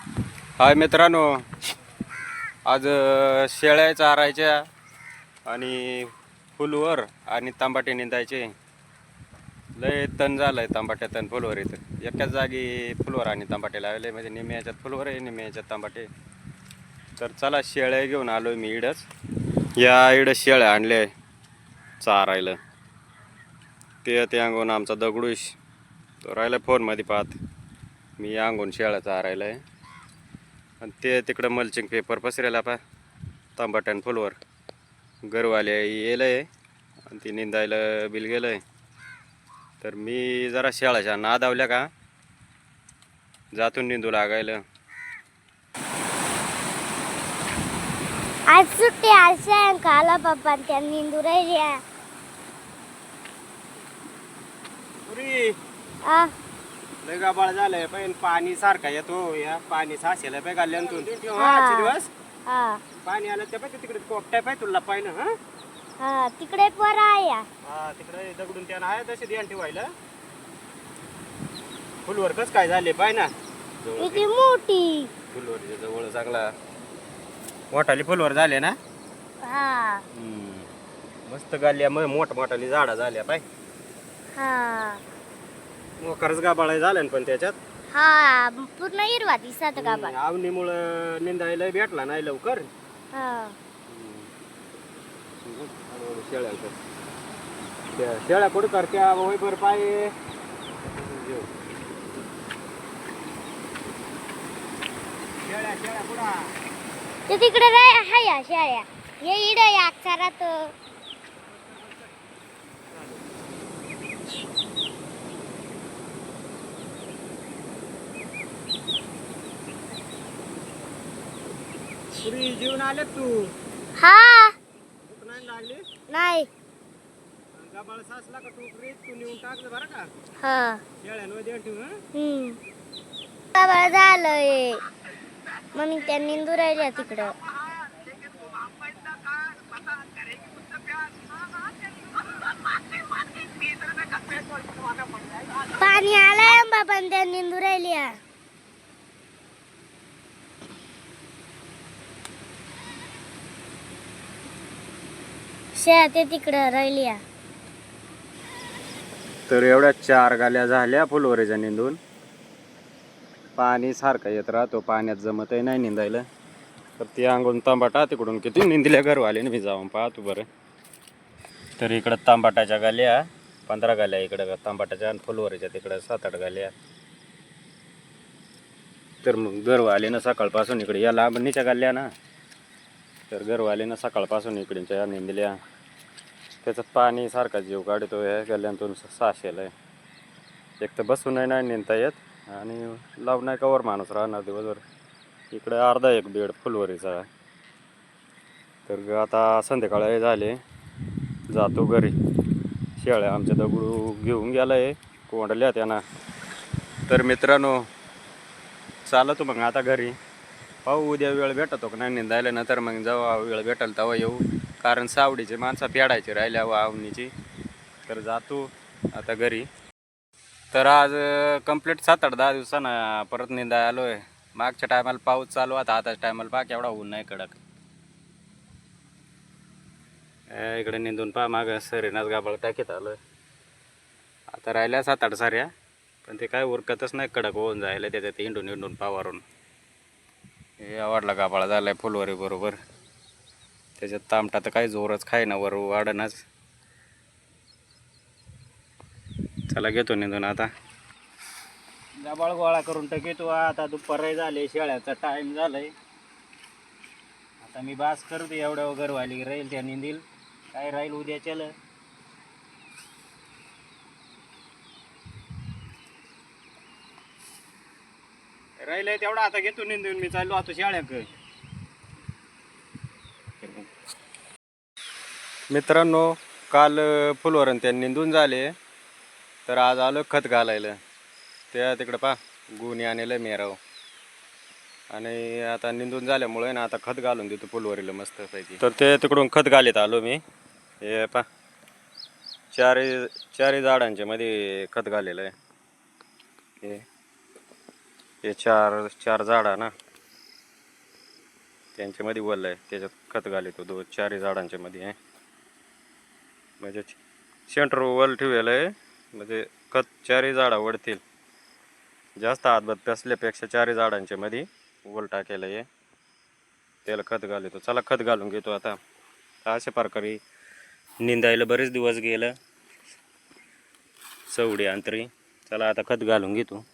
हाय मित्रांनो आज शेळ्या चारायच्या आणि फुलवर आणि तांबाटे निंदायचे. लय तण झालं आहे तांबाट्या तण फुलवर इथं. एकाच जागी फुलवर आणि तांबाटे लावले म्हणजे निम्या याच्यात फुलवर आहे निम्या याच्यात तांबाटे. तर चला शेळ्या घेऊन आलो मी इडच. या इडं शेळ्या आणले चारायला. ते ते अंगून आमचा दगडूश. तो राहिला फोनमध्ये पाहत. मी अंगून शेळ्या चारायला आहे आणि ते तिकडं मल्चिंग पेपर पसरेला पा तांबाट्यान फुलवर. गरवाले येलं आहे आणि ती निंदायला बिल गेलं आहे तर मी जरा शेळाच्या नादावल्या का? जातून निंदू लागायला. आज सुट्टी आज सायंकाला पप्पा त्या निंदू राहिल्या. पुरी. आ, लय गाबाळ झालंय पण पाणी सारखा येतो या पाणी साचेला पाय गाल्यांतून हा. दिवस? हा. पाणी आलं त्या पाय तिकडे कोपट्या पाय तुला पाहिलं हा? हा तिकडे पर आहे. हा तिकडे दगडून त्यानं आहे तसे ध्यान ठेवायला फुलवर कस काय झाले पाय ना? जवळ किती मोठी. फुलवर जवळ चांगला. मोठाली फुलवर झाले ना? हा. मस्त गाल्या मोठ मोठाली झाडा झाल्या पाय. हा. मोकारच गाबाळ झालं पण त्याच्यात? हा पूर्ण हिरवा दिसत का आवनीमुळं निंदायला भेटला नाही लवकर? हा. शेळ्या कर. त्या शेळ्या कुठं करत्या? बर पाय. शेळ्या शेळ्या कुठं? ते तिकडे राय हाय या शाळ्या. ये इड या अक्षरात. पुरी जीवन आले तू? हा. भूक नाही लागली? नाही. गाबाळ सासला का तू तू नेऊन टाकलं बरं का? हा. शेळ्यांवर ठेवून हम्म. बाबा झालंय मग त्या निंदू राहिल्या तिकडं. पाणी आलंय बाबा त्या निंदू शेळ्या ते तिकडं राहिल्या तर एवढ्या चार गाल्या झाल्या फुलवरीच्या निंदून. पाणी सारखं येत राहतो पाण्यात जमतही नाही निंदायला. तर ती अंगून तांबाटा तिकडून किती निंदिल्या घरवाले मी जाऊन पाहतो बरं. तर इकडं तांबाटाच्या गाल्या पंधरा गाल्या इकडं तांबाटाच्या आणि फुलवरीच्या तिकडं सात आठ गाल्या. तर मग गरवालेनं सकाळपासून इकडे या लांबणीच्या गाल्या ना. तर गरवालेनं सकाळपासून इकडच्या निंदल्या. त्याच्यात पाणी सारखा जीव काढतो आहे गल्ल्यांतून साशेला आहे. एक तर बसूनही नाही नेता येत आणि लावून नाही कवर माणूस राहणार दिवसभर. इकडे अर्धा एक बेड फुलवरीचा आहे. तर आता संध्याकाळी झाले. जातो घरी. शेळ्या आमच्या दगडू घेऊन गेला आहे कोंडल्या त्यांना. तर मित्रांनो चालतो मग आता घरी. पाहू उद्या वेळ भेटतो का नाही निंदायला ना तर मग जेव्हा वेळ भेटेल तेव्हा येऊ. कारण सावडीचे माणसं फेडायची राहिल्या आवणीची तर जातो आता घरी. तर आज कंप्लीट सात आठ दहा दिवसानं परत निंदा आलो आहे. मागच्या टायमाला पाऊस चालू आता आताच्या टायमाला पाक एवढा ऊन नाही कडक. इकडे निंदून पहा मागं सरीनाच गाबाळ टाकीत आलोय आता राहिल्या सात आठ साऱ्या पण ते काय उरकतच नाही कडक होऊन जायला त्याच्यात हिंडून हिंडून पावारून. हे आवडला गाबाळा आहे फुलवरी बरोबर. त्याच्यात तामटा तर काही जोरच खाय ना वर वाढणच चला घेतो निंदून आता. गाबाळ गोळा करून तर घेतो. आता दुपार झाले शेळ्याचा टाइम झालाय. आता मी बास करतो एवढ्या वगैरे वाली राहील त्या निंदील. काय राहील उद्या चल राहिलंय तेवढा. आता घेतो निंदून. मी चाललो आता शाळ्याक. मित्रांनो काल फुलवरण त्या निंदून झाले. तर आज आलो खत घालायला. त्या तिकडं पा गुणी आणलं मेराव. आणि आता निंदून झाल्यामुळे ना आता खत घालून देतो फुलवरीला मस्त पैकी तर ते तिकडून खत घालीत आलो मी. हे पा चारही चारही झाडांच्या मध्ये खत घालेलं आहे. हे हे चार चार झाडा ना. त्यांच्यामध्ये वल आहे त्याच्यात खत घालितो दो चारही झाडांच्या मध्ये आहे. म्हणजे सेंटर वल ठेवलेलं आहे. म्हणजे खत चारही झाडं वडतील जास्त हातभात असल्यापेक्षा चारही झाडांच्या मध्ये वल टाकेलं आहे. त्याला खत घालतो. चला खत घालून घेतो आता. अशा प्रकारे निंदायला बरेच दिवस गेलं. चवडी अंतरी. चला आता खत घालून घेतो.